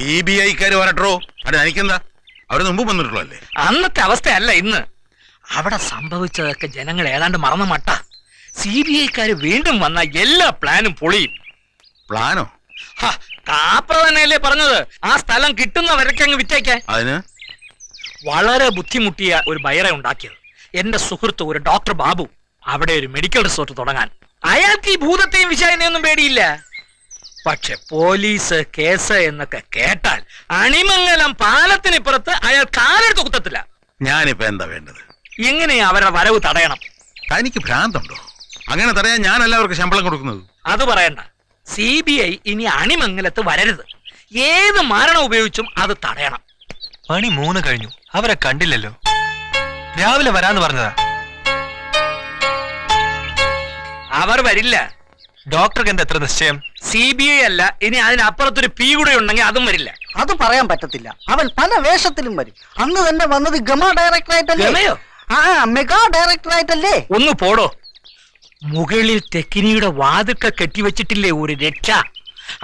C B ഐക്കാര് വരട്ടോ? അത് എനിക്കെന്താ? അവർ മുമ്പ് വന്നിട്ടുള്ളല്ലേ അന്നത്തെ അവസ്ഥയല്ല ഇന്ന്. അവിടെ സംഭവിച്ചതൊക്കെ ജനങ്ങൾ ഏതാണ്ട് മറന്ന മട്ട. സി ബി ഐക്കാര് വീണ്ടും വന്ന എല്ലാ പ്ലാനും പൊളിയും. പ്ലാനോ? കാപ്ര തന്നെയല്ലേ പറഞ്ഞത്. ആ സ്ഥലം കിട്ടുന്നവരൊക്കെ അങ്ങ് വിറ്റേക്കാൻ അതിന്? വളരെ ബുദ്ധിമുട്ടിയ ഒരു ബയറെ ഉണ്ടാക്കിയത്. എന്റെ സുഹൃത്ത് ഒരു ഡോക്ടർ ബാബു. അവിടെ ഒരു മെഡിക്കൽ റിസോർട്ട് തുടങ്ങാൻ. അയാൾക്ക് ഈ ഭൂതത്തെയും വിശാലിനെയൊന്നും പേടിയില്ല. പക്ഷെ പോലീസ് കേസ് എന്നൊക്കെ കേട്ടാൽ അണിമംഗലം പാലത്തിനിപ്പുറത്ത് അയാൾ കാലെടുത്ത് കുത്തത്തില്ല. ഞാനിപ്പോ എന്താ വേണ്ടത്? എങ്ങനെയാ അവരുടെ വരവ് തടയണം? തനിക്ക് ഭ്രാന്തുണ്ടോ? അങ്ങനെ തടയാൻ ഞാൻ എല്ലാവർക്കും ശമ്പളം കൊടുക്കുന്നത്. അത് പറയണ്ട. സി ബി ഐ ഇനി അണിമംഗലത്ത് വരരുത്. ഏത് മാരണം ഉപയോഗിച്ചും അത് തടയണം. പണി മൂന്ന് കഴിഞ്ഞു. അവരെ കണ്ടില്ലല്ലോ. രാവിലെ വരാന്ന് പറഞ്ഞതാ. അവർ വരില്ല. ഡോക്ടർക്ക് എന്താ എത്ര നിശ്ചയം? സി ബി ഐ അല്ല ഇനി അതിനപ്പുറത്തൊരു പി കൂടെ ഉണ്ടെങ്കിൽ അതും വരില്ല. അത് പറയാൻ പറ്റത്തില്ല. അവൻ പല വേഷത്തിലും വരും. അന്ന് തന്നെ വന്നത് ഗമ ഡയറക്ടർ ആയിട്ടല്ലേ? ഗമയോ? ആ മെഗാ ഡയറക്ടർ ആയിട്ടല്ലേ? ഒന്ന് പോടോ. മുകളിൽ തെക്കിനിയുടെ വാതുക്ക കെട്ടിവെച്ചിട്ടില്ലേ ഒരു രക്ഷ?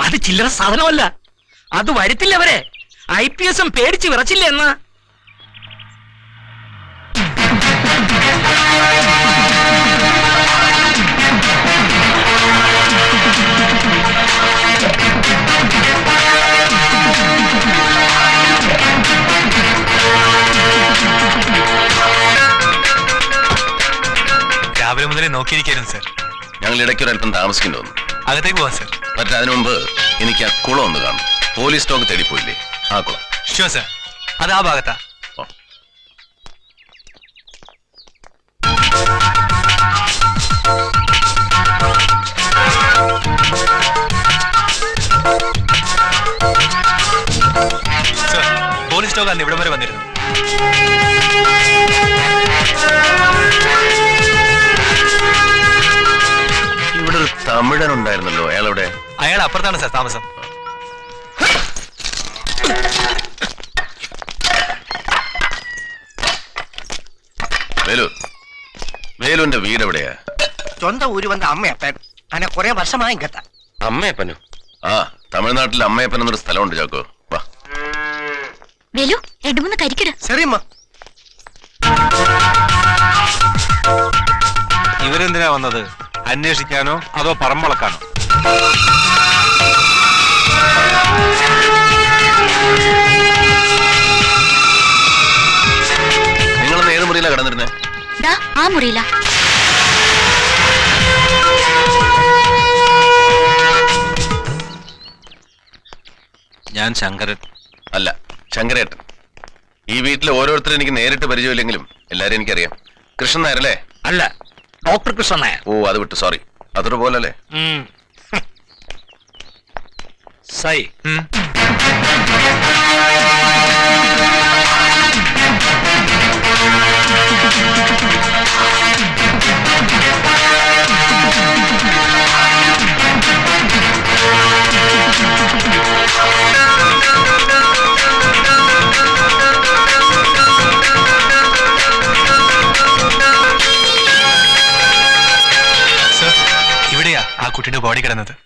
അത് ചില്ലറ സാധനമല്ല. അത് വരുത്തില്ല അവരെ. ഐ പി എസും പേടിച്ച് വിറച്ചില്ല എന്ന്? നോക്കിയിരിക്കായിരുന്നു സാർ ഞങ്ങൾ ഇടയ്ക്കൊരല്പം താമസിക്കേണ്ടി വന്നു അകത്തേക്ക് പോവാ സാർ പക്ഷെ അതിനു മുമ്പ് എനിക്ക് ആ കുളം ഒന്ന് കാണും പോലീസ് സ്റ്റോക്ക് തേടിപ്പോയില്ലേ? ആ കുളം. ഷുവർ സാർ അത് ആ ഭാഗത്താ. സർ പോലീസ് സ്റ്റോക്ക് അന്ന് ഇവിടം വരെ വന്നിരുന്നു. തമിഴൻ ഉണ്ടായിരുന്നല്ലോ അയാളവിടെ? അയാൾ അപ്പുറത്താണ് സാർ താമസം. വേലു വേലുവിന്റെ വീട് എവിടെയാ? സ്വന്തം ഊര് വന്ന അമ്മയപ്പൻ. അങ്ങനെ കുറെ വർഷമായി കത്ത അമ്മയപ്പനോ? ആ തമിഴ്നാട്ടിൽ അമ്മയപ്പൻ എന്നൊരു സ്ഥലമുണ്ട് ചാക്കോ. വാ. വേലു രണ്ടു മൂന്ന് കരിക്കിട്. ശരിയമ്മ. ഇവരെന്തിനാ വന്നത്? അന്വേഷിക്കാനോ അതോ പറമ്പളക്കാനോ നിങ്ങൾ ഏത് മുറിയിലാ കിടന്നിരുന്നേ? ദാ ആ മുറിയില. ഞാൻ ശങ്കരൻ. അല്ല ശങ്കരേട്ടൻ. ഈ വീട്ടിലെ ഓരോരുത്തരും എനിക്ക് നേരിട്ട് പരിചയമില്ലെങ്കിലും എല്ലാരും എനിക്കറിയാം. കൃഷ്ണൻ നായരല്ലേ? അല്ല ഡോക്ടർ കൃഷ്ണൻ നായർ. ഓ അത് വിട്ടു. സോറി. അതൊരു പോലല്ലേ. സൈ. ആ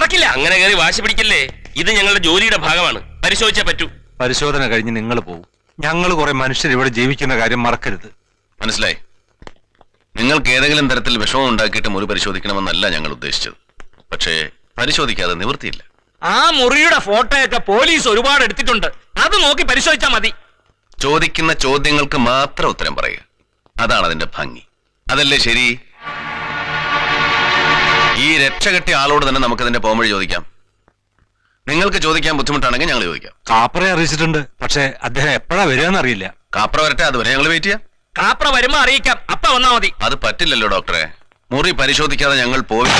നടക്കില്ല. അങ്ങനെ കയറി വാശി പിടിക്കല്ലേ? ഇത് ഞങ്ങളുടെ ജോലിയുടെ ഭാഗമാണ്. പരിശോധിച്ചേ പറ്റൂ. പരിശോധന കഴിഞ്ഞ് നിങ്ങൾ പോകും ഞങ്ങൾ കുറെ മനുഷ്യർ ഇവിടെ ജീവിക്കുന്ന കാര്യം മറക്കരുത്. മനസ്സിലായി. നിങ്ങൾക്ക് ഏതെങ്കിലും തരത്തിൽ വിഷമം ഉണ്ടാക്കിയിട്ട് മുറി പരിശോധിക്കണമെന്നല്ല ഞങ്ങൾ ഉദ്ദേശിച്ചത്. പക്ഷേ പരിശോധിക്കാതെ നിവൃത്തിയില്ല. ആ മുറിയുടെ ഫോട്ടോയൊക്കെ പോലീസ് ഒരുപാട് എടുത്തിട്ടുണ്ട്. അത് നോക്കി പരിശോധിച്ചാ മതി. ചോദിക്കുന്ന ചോദ്യങ്ങൾക്ക് മാത്രം ഉത്തരം പറയുക. അതാണ് അതിന്റെ ഭംഗി. അതല്ലേ ശരി? ഈ രക്ഷ കെട്ടിയ ആളോട് തന്നെ നമുക്ക് അതിന്റെ പോംവഴി ചോദിക്കാം. നിങ്ങൾക്ക് ചോദിക്കാൻ ബുദ്ധിമുട്ടാണെങ്കിൽ ഞങ്ങൾ ചോദിക്കാം. കാപ്പറെ അറിയിച്ചിട്ടുണ്ട്. പക്ഷെ അദ്ദേഹം എപ്പോഴാ വരികയെന്ന് അറിയില്ല. കാപ്ര വരട്ടെ അതുവരെ ഞങ്ങൾ വെയിറ്റ് ചെയ്യാം. കാപ്ര വരുമ്പോ അറിയിക്കാം. അപ്പ വന്നാ മതി. അത് പറ്റില്ലല്ലോ ഡോക്ടറെ. മുറി പരിശോധിക്കാതെ ഞങ്ങൾ പോയി.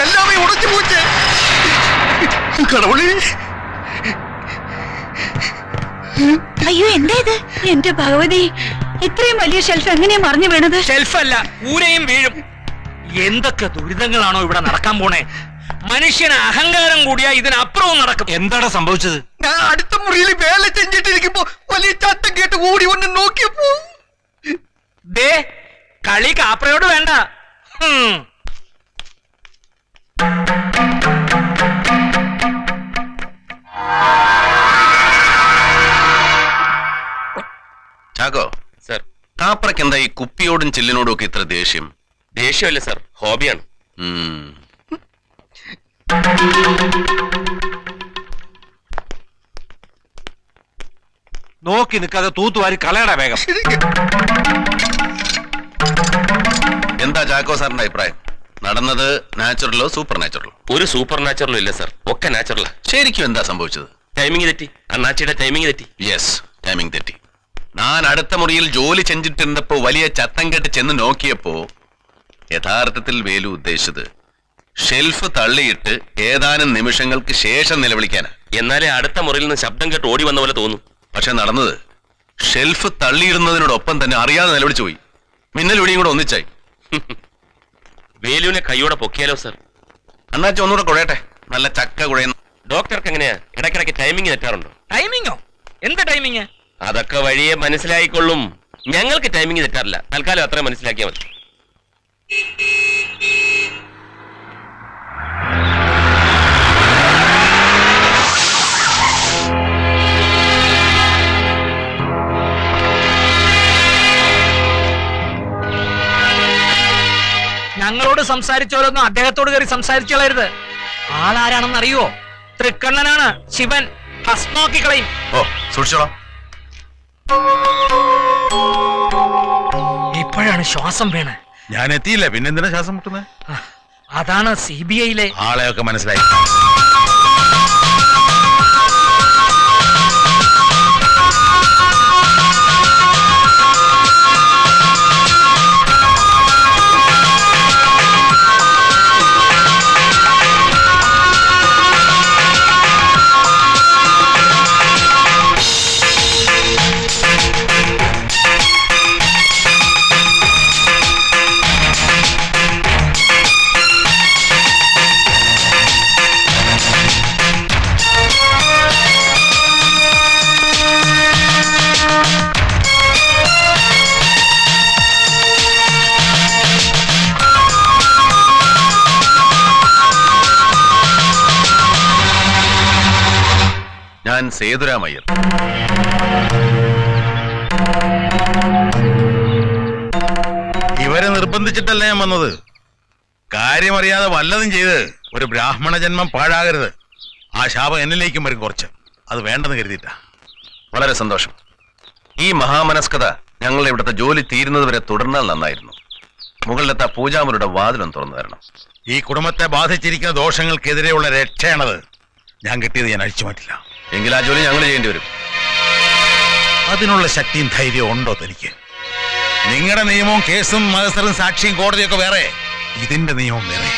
എല്ലാമേ ഉടച്ചു പോച്ചേ. കടവുളി അയ്യോ എന്താ ഇത്? എന്റെ ഭഗവതി. ഇത്രയും വലിയ ഷെൽഫ് എങ്ങനെയാ മറിഞ്ഞു വീണത്? ഷെൽഫല്ല ഊരയും വീഴും. എന്തൊക്കെ ദുരിതങ്ങളാണോ ഇവിടെ നടക്കാൻ പോണേ? മനുഷ്യന് അഹങ്കാരം കൂടിയാ ഇതിനപ്പുറവും നടക്കും. എന്താണ് സംഭവിച്ചത്? ഞാൻ അടുത്ത മുറിയിൽ വേല ചെഞ്ചിട്ടിരിക്കുമ്പോ വലിയ ചത്തം കേട്ട് ഓടി ഒന്ന് നോക്കിയപ്പോ ദേ കളി കാപ്രയോട് വേണ്ട. ഹും. ചാക്കോ സർ എന്താ ഈ കുപ്പിയോടും ചില്ലിനോടും ഒക്കെ ഇത്ര ദേഷ്യം? ദേഷ്യമല്ല സർ ഹോബിയാണ്. നോക്കി നിൽക്കാതെ തൂത്തുവാരി കളയടാ വേഗം. എന്താ ചാക്കോ സാറിന്റെ അഭിപ്രായം? നടന്നത് നാച്ചുറലോ സൂപ്പർ നാച്ചുറലോ? ഒരു സൂപ്പർ നാച്ചുറലും ഇല്ല സർ ഒക്കെ നാച്ചുറലാ. ശരിക്കും എന്താ സംഭവിച്ചത്? ടൈമിംഗ് തെറ്റി അണ്ണാച്ചിയുടെ ടൈമിംഗ് തെറ്റി. യെസ് ടൈമിംഗ് തെറ്റി. ഞാൻ അടുത്ത മുറിയിൽ ജോലി ചെഞ്ചിട്ടിരുന്നപ്പോ വലിയ ചത്തം കെട്ട് ചെന്ന് നോക്കിയപ്പോ യഥാർത്ഥത്തിൽ വേലു ഉദ്ദേശിച്ചത് ഷെൽഫ് തള്ളിയിട്ട് ഏതാനും നിമിഷങ്ങൾക്ക് ശേഷം നിലവിളിക്കാനാ. എന്നാലേ അടുത്ത മുറിയിൽ നിന്ന് ശബ്ദം കേട്ട് ഓടി വന്ന പോലെ തോന്നും. പക്ഷെ നടന്നത് ഷെൽഫ് തള്ളിയിടുന്നതിനോടൊപ്പം തന്നെ അറിയാതെ നിലവിളിച്ചു പോയി. മിന്നൽ ഇവിടെയും കൂടെ ഒന്നിച്ചായി. വേലുവിനെ കൈയോടെ പൊക്കിയാലോ സർ? അണ്ണാച്ച ഒന്നുകൂടെ കുഴയട്ടെ. നല്ല ചക്ക കുഴയുന്നു ഡോക്ടർക്ക് എങ്ങനെയാ? ഇടയ്ക്കിടയ്ക്ക് ടൈമിംഗ് തെറ്റാറുണ്ടോ? ടൈമിങ്ങോ എന്ത് ടൈമിങ് അതൊക്കെ വഴിയെ മനസ്സിലായിക്കൊള്ളും. ഞങ്ങൾക്ക് ടൈമിംഗ് തെറ്റാറില്ല. തൽക്കാലം അത്ര മനസ്സിലാക്കിയാൽ മതി. ഞങ്ങളോട് സംസാരിച്ചോലൊന്നും അദ്ദേഹത്തോട് കയറി സംസാരിച്ചോളരുത് ആളാരാണെന്ന് അറിയുവോ തൃക്കണ്ണനാണ് ശിവൻ. ഫസ്റ്റ് നോക്കിക്കളയും ഓ സൂക്ഷിച്ചോളാം. ഇപ്പോഴാണ് ശ്വാസം വേണേ ഞാൻ എത്തിയില്ല പിന്നെന്തിനാ ശ്വാസം മുട്ടുന്നത്? അതാണ് സി ബി ഐയിലെ ആളെയൊക്കെ മനസ്സിലായി. സേതുരാമയ്യർ ഇവരെ നിർബന്ധിച്ചിട്ടല്ല ഞാൻ വന്നത്? കാര്യമറിയാതെ വല്ലതും ചെയ്ത് ഒരു ബ്രാഹ്മണ ജന്മം പാഴാകരുത്. ആ ശാപം എന്നിലേക്കും വരും കുറച്ച്. അത് വേണ്ടെന്ന് കരുതിയിട്ട. വളരെ സന്തോഷം. ഈ മഹാമനസ്കത ഞങ്ങളുടെ ഇവിടുത്തെ ജോലി തീരുന്നത് വരെ തുടർന്നാൽ നന്നായിരുന്നു. മുകളിലത്തെ പൂജാമുരുടെ വാതിലും തുറന്നു തരണം. ഈ കുടുംബത്തെ ബാധിച്ചിരിക്കുന്ന ദോഷങ്ങൾക്കെതിരെയുള്ള രക്ഷയാണത്. ഞാൻ കിട്ടിയത് ഞാൻ അഴിച്ചു മാറ്റില്ല. എങ്കിൽ ആ ജോലി ഞങ്ങൾ ചെയ്യേണ്ടി വരും. അതിനുള്ള ശക്തിയും ധൈര്യവും ഉണ്ടോ തനിക്ക്? നിങ്ങളുടെ നിയമവും കേസും മത്സരം സാക്ഷിയും കോടതിയൊക്കെ വേറെ. ഇതിന്റെ നിയമം വേറെ.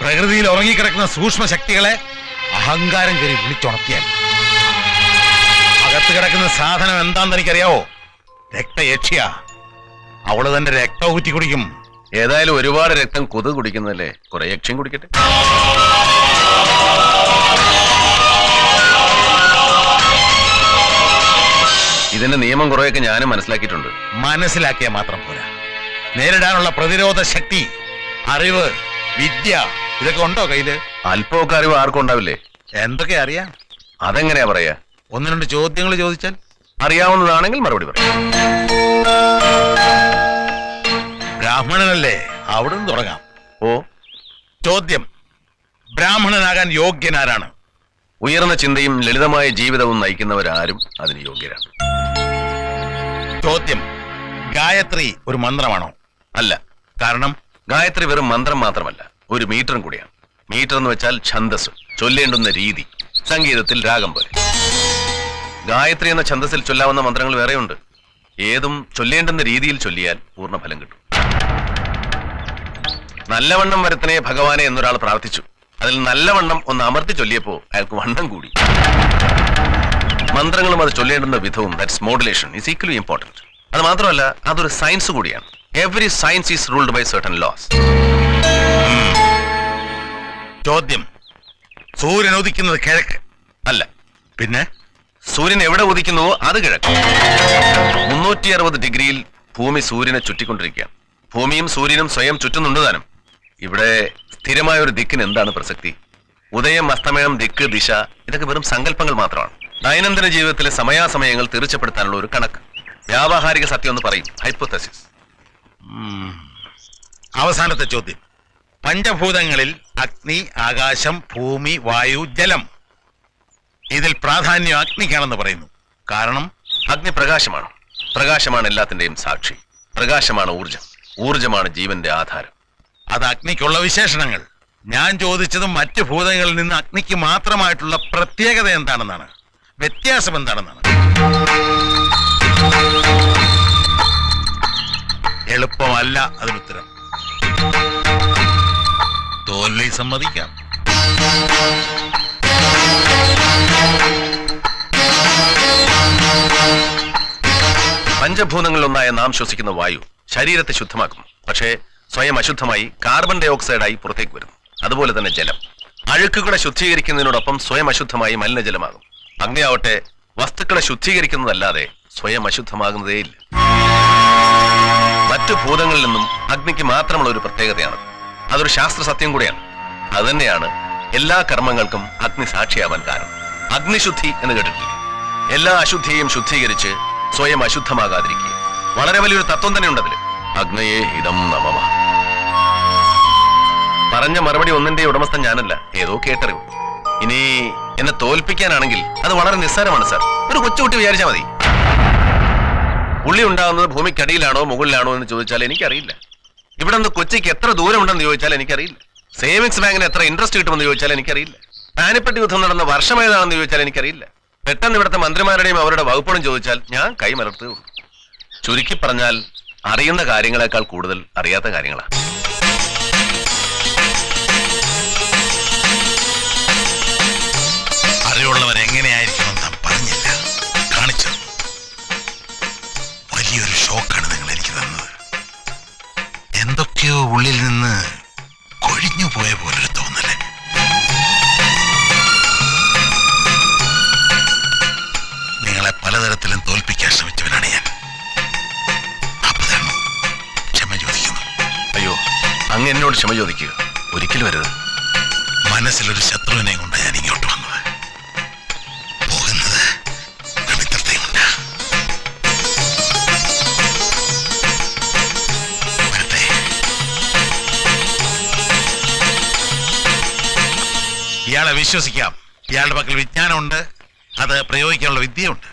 പ്രകൃതിയിൽ ഉറങ്ങിക്കിടക്കുന്ന സൂക്ഷ്മ ശക്തികളെ അഹങ്കാരം കയറി വിളിച്ചുണർത്തിയാൽ. അകത്ത് കിടക്കുന്ന സാധനം എന്താണെന്ന് എനിക്കറിയാവോ രക്തയക്ഷിയ. അവൾ തന്റെ രക്തം ഊറ്റി കുടിക്കും ഏതായാലും ഒരുപാട് രക്തം കൊതു കുടിക്കുന്നതല്ലേ? കുറെ യക്ഷ്യം കുടിക്കട്ടെ. ഇതിന് അതിന്റെ നിയമം കുറെയൊക്കെ ഞാനും മനസ്സിലാക്കിയിട്ടുണ്ട്. മനസ്സിലാക്കിയാൽ മാത്രം പോരാ. നേരിടാനുള്ള പ്രതിരോധ ശക്തി അറിവ് വിദ്യ ഇതൊക്കെ ഉണ്ടോ കയ്യിൽ? അല്പമൊക്കെ അറിവ് ആർക്കും ഉണ്ടാവില്ലേ? എന്തൊക്കെ അറിയാം? അതെങ്ങനെയാ പറയാ? ഒന്ന് രണ്ട് ചോദ്യങ്ങൾ ചോദിച്ചാൽ? അറിയാവുന്നതാണെങ്കിൽ മറുപടി പറയാം ബ്രാഹ്മണനല്ലേ? അവിടെ നിന്ന് തുടങ്ങാം. ഓ. ചോദ്യം. ബ്രാഹ്മണനാകാൻ യോഗ്യനാരാണ് ഉയർന്ന ചിന്തയും ലളിതമായ ജീവിതവും നയിക്കുന്നവരാരും അതിന് യോഗ്യരാണ് ചോദ്യം. ഗായത്രി ഒരു മന്ത്രമാണോ? അല്ല. കാരണം ഗായത്രി വെറും മന്ത്രം മാത്രമല്ല ഒരു മീറ്ററും കൂടിയാണ്. മീറ്റർ എന്ന് വെച്ചാൽ ഛന്ദസ് ചൊല്ലേണ്ടുന്ന രീതി സംഗീതത്തിൽ രാഗം പോലെ. ഗായത്രി എന്ന ഛന്ദസിൽ ചൊല്ലാവുന്ന മന്ത്രങ്ങൾ വേറെയുണ്ട്. ഏതും ചൊല്ലേണ്ടുന്ന രീതിയിൽ ചൊല്ലിയാൽ പൂർണ ഫലം കിട്ടും. നല്ലവണ്ണം വരത്തിനെ ഭഗവാനെ എന്നൊരാൾ പ്രാർത്ഥിച്ചു. അതിൽ നല്ലവണ്ണം ഒന്ന് അമർത്തി ചൊല്ലിയപ്പോ അയാൾക്ക് വണ്ണം കൂടി. മന്ത്രങ്ങളും അത് ചൊല്ലേണ്ടുന്ന വിധവും that's modulation is equally important അത് മാത്രമല്ല അതൊരു സയൻസ് കൂടിയാണ്. Every science is ruled by certain laws ചോദ്യം. സൂര്യൻ ഉദിക്കുന്നത് കിഴക്ക്. അല്ല പിന്നെ? സൂര്യൻ എവിടെ ഉദിക്കുന്നുവോ അത് കിഴക്ക്. മുന്നൂറ്റി അറുപത് ഡിഗ്രിയിൽ ഭൂമി സൂര്യനെ ചുറ്റിക്കൊണ്ടിരിക്കുകയാണ്. ഭൂമിയും സൂര്യനും സ്വയം ചുറ്റുന്നുണ്ട് താനും. ഇവിടെ സ്ഥിരമായ ഒരു ദിക്കിന് എന്താണ് പ്രസക്തി? ഉദയം അസ്തമയം ദിക്ക് ദിശ ഇതൊക്കെ വെറും സങ്കല്പങ്ങൾ മാത്രമാണ്. ദൈനംദിന ജീവിതത്തിലെ സമയാസമയങ്ങൾ തീർച്ചപ്പെടുത്താനുള്ള ഒരു കണക്ക്. വ്യാവഹാരിക സത്യം എന്ന് പറയും. ഹൈപ്പോത്തസിസ് അവസാനത്തെ ചോദ്യം. പഞ്ചഭൂതങ്ങളിൽ അഗ്നി ആകാശം ഭൂമി വായു ജലം. ഇതിൽ പ്രാധാന്യം അഗ്നിക്കാണെന്ന് പറയുന്നു. കാരണം? അഗ്നി പ്രകാശമാണ്. പ്രകാശമാണ് എല്ലാത്തിന്റെയും സാക്ഷി. പ്രകാശമാണ് ഊർജം ഊർജമാണ് ജീവന്റെ ആധാരം. അത് അഗ്നിക്കുള്ള വിശേഷണങ്ങൾ. ഞാൻ ചോദിച്ചത് മറ്റ് ഭൂതങ്ങളിൽ നിന്ന് അഗ്നിക്ക് മാത്രമായിട്ടുള്ള പ്രത്യേകത എന്താണെന്നാണ്. വ്യത്യാസം എന്താണെന്നാണ്. എളുപ്പമല്ല അതിനുത്തരം തോൽവി സമ്മതിക്കാം. പഞ്ചഭൂതങ്ങളിലൊന്നായ നാം ശ്വസിക്കുന്ന വായു ശരീരത്തെ ശുദ്ധമാക്കും. പക്ഷേ സ്വയം അശുദ്ധമായി കാർബൺ ഡൈ ഓക്സൈഡായി പുറത്തേക്ക് വരുന്നു. അതുപോലെ തന്നെ ജലം. അഴുക്കുകളെ ശുദ്ധീകരിക്കുന്നതിനോടൊപ്പം സ്വയം അശുദ്ധമായി മലിനജലമാകും. അങ്ങനെയാവട്ടെ വസ്തുക്കളെ ശുദ്ധീകരിക്കുന്നതല്ലാതെ സ്വയം അശുദ്ധമാകുന്നതേയില്ല. മറ്റു ഭൂതങ്ങളിൽ നിന്നും അഗ്നിക്ക് മാത്രമുള്ള ഒരു പ്രത്യേകതയാണ്. അതൊരു ശാസ്ത്ര സത്യം കൂടിയാണ്. അതുതന്നെയാണ് എല്ലാ കർമ്മങ്ങൾക്കും അഗ്നി സാക്ഷിയാവാൻ കാരണം. അഗ്നിശുദ്ധി എന്ന് കേട്ടിട്ടില്ല? എല്ലാ അശുദ്ധിയെയും ശുദ്ധീകരിച്ച് സ്വയം അശുദ്ധമാകാതിരിക്കുക. വളരെ വലിയൊരു തത്വം തന്നെ ഉണ്ടതിൽ അഗ്നയെ ഇതം നമമ പറഞ്ഞ മറുപടി ഒന്നിന്റെ ഉടമസ്ഥൻ ഞാനല്ല. ഏതോ കേട്ടറിവ്. ഇനി എന്നെ തോൽപ്പിക്കാനാണെങ്കിൽ അത് വളരെ നിസ്സാരമാണ് സാർ. ഒരു കൊച്ചുകുട്ടി വിചാരിച്ചാൽ മതി. പുള്ളി ഉണ്ടാകുന്നത് ഭൂമിക്കടിയിലാണോ മുകളിലാണോ എന്ന് ചോദിച്ചാൽ എനിക്കറിയില്ല. ഇവിടെ നിന്ന് കൊച്ചിക്ക് എത്ര ദൂരമുണ്ടെന്ന് ചോദിച്ചാൽ എനിക്കറിയില്ല. സേവിങ്സ് ബാങ്കിന് എത്ര ഇൻട്രസ്റ്റ് കിട്ടുമെന്ന് ചോദിച്ചാൽ എനിക്കറിയില്ല. പാനിപ്പട്ടി യുദ്ധം നടന്ന വർഷം ഏതാണെന്ന് ചോദിച്ചാൽ എനിക്കറിയില്ല. പെട്ടെന്ന് ഇവിടുത്തെ മന്ത്രിമാരുടെയും അവരുടെ വകുപ്പുകളും ചോദിച്ചാൽ ഞാൻ കൈമലർത്തുകയുള്ളൂ. ചുരുക്കി പറഞ്ഞാൽ അറിയുന്ന കാര്യങ്ങളെക്കാൾ കൂടുതൽ അറിയാത്ത കാര്യങ്ങളാണ്. ഉള്ളിൽ നിന്ന് കൊഴിഞ്ഞു പോയ പോലൊരു തോന്നൽ. നിങ്ങളെ പലതരത്തിലും തോൽപ്പിക്കാൻ ശ്രമിച്ചവനാണ് ഞാൻ. അപ്പതാണ് ക്ഷമ ചോദിക്കുന്നു. അയ്യോ അങ്ങ് എന്നോട് ക്ഷമ ചോദിക്കുക. ഒരിക്കലും വരരുത്. മനസ്സിലൊരു ശത്രുവിനെ വിശ്വസിക്കാം. ഇയാളുടെ പക്കൽ വിജ്ഞാനമുണ്ട്. അത് പ്രയോഗിക്കാനുള്ള വിദ്യയുണ്ട്.